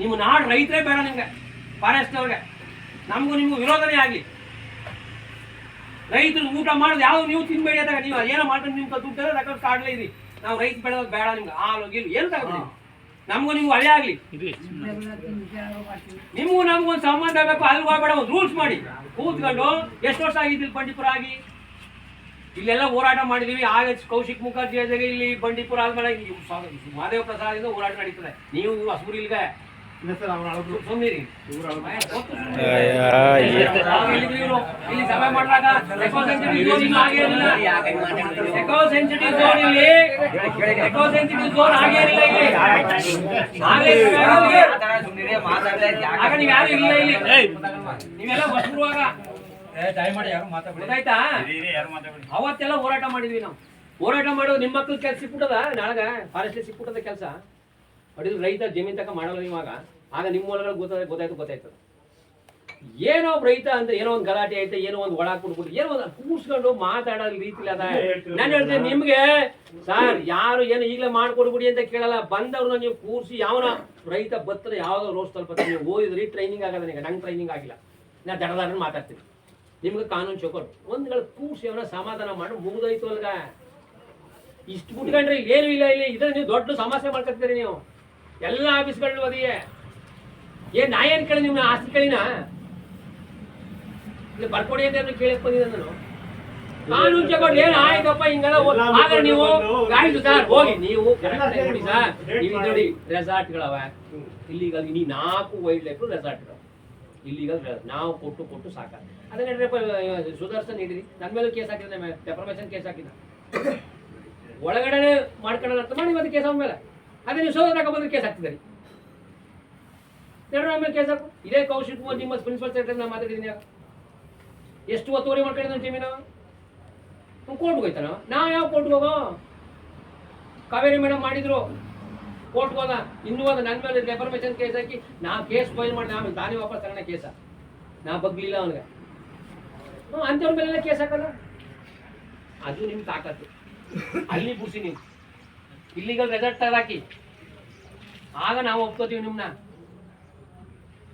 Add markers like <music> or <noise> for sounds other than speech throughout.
ನಿಮ್ಮ ನಾಡು ರೈತರೇ ಬೇಡ ನಿಮ್ಗೆ. ಫಾರೆಸ್ಟ್ ಅವ್ರಿಗೆ. ನಮಗೂ ನಿಮಗೂ ವಿರೋಧನೇ ಆಗಲಿ. ರೈತರು ಊಟ ಮಾಡೋದು ಯಾವ್ದು ನೀವು ತಿನ್ಬೇಡಿ ಅಂತ ನೀವು ಏನೋ ಮಾಡ್ಕೊಂಡು ನಿಮ್ಗೆ ದುಡ್ಡು ರೆಕಾರ್ಡ್ ಕಾಡ್ಲೇ ಇರಿ. ನಾವು ರೈತ ಬೆಳೆಯೋದು ಬೇಡ ನಿಮ್ಗೆ. ಹಾಲು ಗಿಲ್ ಏನು ತಗೋ ನಮಗೂ ನಿಮ್ಗೂ ಹಳೆ ಆಗಲಿ. ನಿಮಗೂ ನಮಗೂ ಒಂದು ಸಂಬಂಧ ಬೇಕು ಅಲ್ಲಿ ಹೋಗ್ಬೇಡ ಒಂದು ರೂಲ್ಸ್ ಮಾಡಿ. ಕೂತ್ಕೊಂಡು ಎಷ್ಟು ವರ್ಷ ಆಗಿದ್ದಿಲ್ಲ ಇಲ್ಲಿ ಬಂಡೀಪುರ ಆಗಿ? ಇಲ್ಲೆಲ್ಲ ಹೋರಾಟ ಮಾಡಿದೀವಿ. ಆಗ ಕೌಶಿಕ್ ಮುಖರ್ಜಿ ಇಲ್ಲಿ ಬಂಡೀಪುರ ಆದ್ಮೇಲೆ ಮಹಾದೇವ ಪ್ರಸಾದಿಂದ ಹೋರಾಟ ನಡೀತದೆ. ನೀವು ಹಸೂರು ನೀವೆಲ್ಲ ಅವತ್ತೆಲ್ಲ ಹೋರಾಟ ಮಾಡಿದ್ವಿ ನಾವು. ಹೋರಾಟ ಮಾಡೋದು ನಿಮ್ಮ ಮಕ್ಳು ಕೆಲಸ ಸಿಕ್ಬಿಟ್ಟದ? ನಾಳಗ ಫಾರೆಸ್ಟ್ ಸಿಕ್ಬಿಟ್ಟದ ಕೆಲಸ? ಹೊಡಿದ್ರು ರೈತ ಜಮೀನ್ ತಕ ಮಾಡಲ್ಲ ಇವಾಗ. ಆಗ ನಿಮ್ಮ ಮೂಲಗಳು ಗೊತ್ತಾಯ್ತು ಗೊತ್ತಾಯ್ತು ಗೊತ್ತಾಯ್ತು. ಏನೋ ರೈತ ಅಂದ್ರೆ ಏನೋ ಒಂದು ಗಲಾಟೆ ಐತೆ ಏನೋ ಒಂದು ಒಳ ಕೊಡ್ಬಿಟ್ಟು ಏನೋ ಒಂದು ಕೂರ್ಸ್ಕೊಂಡು ಮಾತಾಡೋ ರೀತಿಲಿ ಅದ. ನಾನು ಹೇಳ್ತೇನೆ ನಿಮ್ಗೆ ಸರ್ ಯಾರು ಏನೋ ಈಗಲೇ ಮಾಡ್ಕೊಡ್ಬಿಡಿ ಅಂತ ಕೇಳಲ್ಲ. ಬಂದವ್ರನ್ನ ನೀವು ಕೂರ್ಸಿ ಯಾವನ ರೈತ ಬತ್ತದ ಯಾವ್ದೋ ರೋಸ್ ತಲುಪತ್ತೆ. ನೀವು ಓದಿದ್ರಿ ಟ್ರೈನಿಂಗ್ ಆಗಲ್ಲ ನನಗೆ. ನಂಗೆ ಟ್ರೈನಿಂಗ್ ಆಗಿಲ್ಲ. ನಾ ದಡದಾರ ಮಾತಾಡ್ತೀನಿ. ನಿಮ್ಗೆ ಕಾನೂನು ಚೌಕಟ್ಟು. ಒಂದ್ಗಳ ಕೂರ್ಸಿ ಅವನ ಸಮಾಧಾನ ಮಾಡಿ ಮುಗಿದೋಯ್ತು ಅಲ್ಗ. ಇಷ್ಟು ಬಿಟ್ಕೊಂಡ್ರೆ ಏನು ಇಲ್ಲ ಇಲ್ಲಿ. ಇದ್ರೆ ನೀವು ದೊಡ್ಡ ಸಮಸ್ಯೆ ಮಾಡ್ಕೊತೀರಿ ನೀವು. ಎಲ್ಲ ಆಫೀಸ್ಗಳು ಓದಿಯೇ ಏನ್ ನಾ ಏನ್ ಕೇಳಿ ನಿಮ್ಮ ಆಸ್ತಿ ಕೇಳಿನ? ಇಲ್ಲಿ ಬರ್ಕೊಡಿ ಅಂತ ಕೇಳಕ್ ಬಂದಿದ್ದೆ ನಾನು. ನಾನು ಚೌಕಟ್ಟು ಏನು ಆಯ್ತಪ್ಪ ಹಿಂಗೆಲ್ಲ ಆದ್ರೆ ನೀವು ಆಯ್ತು ಸರ್ ಹೋಗಿ ನೀವು ನೋಡಿ ಸರ್. ನೀವು ನೋಡಿ ರೆಸಾರ್ಟ್ಗಳವ ಇಲ್ಲಿಗಾಗಿ ನೀ ನಾಲ್ಕು ವೈಲ್ಡ್ ಲೈಫ್ ರೆಸಾರ್ಟ್ಗಳು ಇಲ್ಲಿಗಲ್ ನಾವು ಕೊಟ್ಟು ಕೊಟ್ಟು ಸಾಕ ಅದನ್ನ ಸುದರ್ಶನ್ ಇದ್ರಿ ನನ್ನ ಮೇಲೆ ಕೇಸ್ ಹಾಕಿದ್ರೆ ಡೆಫರ್ಮೇಷನ್ ಕೇಸ್ ಹಾಕಿದ <coughs> ಒಳಗಡೆ ಮಾಡ್ಕೊಳ್ಳೋದು ಅರ್ಥ ಮಾಡಿ ಮತ್ತೆ ಕೇಸ್ ಮೇಲೆ ಅದೇ ನೀವು ಸೋದರ ಬಂದ್ರೆ ಕೇಸ್ ಹಾಕ್ತಿದ್ದೀರಿ. ಎರಡು ಆಮೇಲೆ ಕೇಸ್ ಹಾಕು. ಇದೇ ಕೌಶಿಕ್ ಕುಮಾರ್ ನಿಮ್ಮ ಪ್ರಿನ್ಸಿಪಲ್ ಸೆಕ್ರೆಟರಿ ನಾನು ಮಾತಾಡಿದ್ದೀನಿ. ಎಷ್ಟು ಒತ್ತುವರಿ ಮಾಡ್ಕೊಂಡಿದ್ದಾನೆ ಜಮೀನು? ಕೋರ್ಟ್ಗೆ ಹೋಯ್ತಾನ? ನಾವು ಯಾವ ಕೋರ್ಟ್ಗೆ ಹೋಗೋ? ಕಾವೇರಿ ಮೇಡಮ್ ಮಾಡಿದ್ರು. ಕೋರ್ಟ್ಗೆ ಹೋದ. ಇನ್ನೂ ಹೋದ. ನನ್ನ ಮೇಲೆ ಡೆಫರ್ಮೇಷನ್ ಕೇಸ್ ಹಾಕಿ ನಾ ಕೇಸ್ ಫೈಲ್ ಮಾಡಿ ಆಮೇಲೆ ತಾನೇ ವಾಪಸ್ ತಗೋಣ ಕೇಸ ನಾ ಬಗ್ಲಿಲ್ಲ ಅವನಿಗೆ. ಹ್ಞೂ ಅಂಥವ್ರ ಮೇಲೆಲ್ಲ ಕೇಸ್ ಹಾಕಲ್ಲ. ಅದು ನಿಮ್ಗೆ ತಾಕತ್ತು. ಅಲ್ಲಿ ಬಿಡಿಸಿ ನೀವು. ಇಲ್ಲಿಗಲ್ ರೆಸಾರ್ಟ್ ತಗಾಕಿ ಆಗ ನಾವು ಒಪ್ಕೋತೀವಿ ನಿಮ್ಮನ್ನ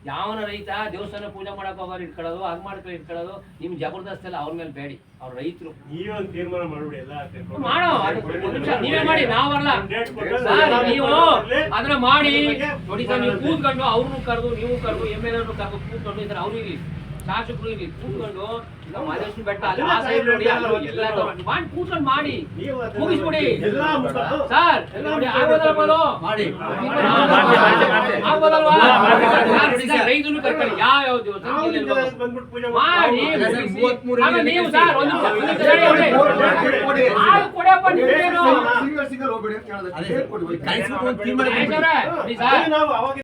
ಯಾವನ ರೈತ ದೇವಸ್ಥಾನ ಪೂಜೆ ಮಾಡಕ್ ಹೋಗೋರು ಇಟ್ಕೊಳ್ಳೋದು ಹಂಗ್ ಮಾಡ್ಕೊಳ್ಳಿ ಇಟ್ಕೊಳ್ಳೋದು ನಿಮ್ ಜಬರ್ದಸ್ತ್ ಎಲ್ಲ ಅವ್ರ ಮೇಲೆ ಬೇಡಿ ಅವ್ರ ರೈತರು ನೀವೇ ಒಂದು ತೀರ್ಮಾನ ಮಾಡ್ಬಿಡಿ ಎಲ್ಲ. ಮಾಡೋ ನೀವೇ ಮಾಡಿ ನಾವಲ್ಲ ನೀವು ಅದನ್ನ ಮಾಡಿ ನೋಡಿ ಸರ್ ನೀವು ಕೂತ್ಕೊಂಡು ಅವ್ರನ್ನೂ ಕರೆದು ನೀವು ಕರೆದು ಎಂ ಎಲ್ ಎ ಕರೆದು ಕೂತ್ಕೊಂಡು ಇದ್ರೆ ಅವ್ರು ಇರ್ಲಿ ಶಾಸಕರು ಕೂತ್ಕೊಂಡು ಬೆಟ್ಟ ಅಲ್ಲಿ ಆ side ನೋಡಿ ಅಲ್ಲಿ ಎಲ್ಲ ತಗೊಂಡು ಮಾಡಿ ಕೂತ್ಕೊಂಡು ಮಾಡಿ. ನೀವು ಮುಗಿಸ್ಬಿಡಿ. ಸರ್? ಮಾಡಿ. ಆಗೋದಲ್ವಾ ರೈತರು ಯಾವ ದಿವಸ ಮಾಡಿ ಸರ್, ಆಮೇಲೆ ನೀವು ಸರ್ ಒಂದು ಕೊಡಪ್ಪ ಹೋಗ್ಬೇಡಿ ಅಂತ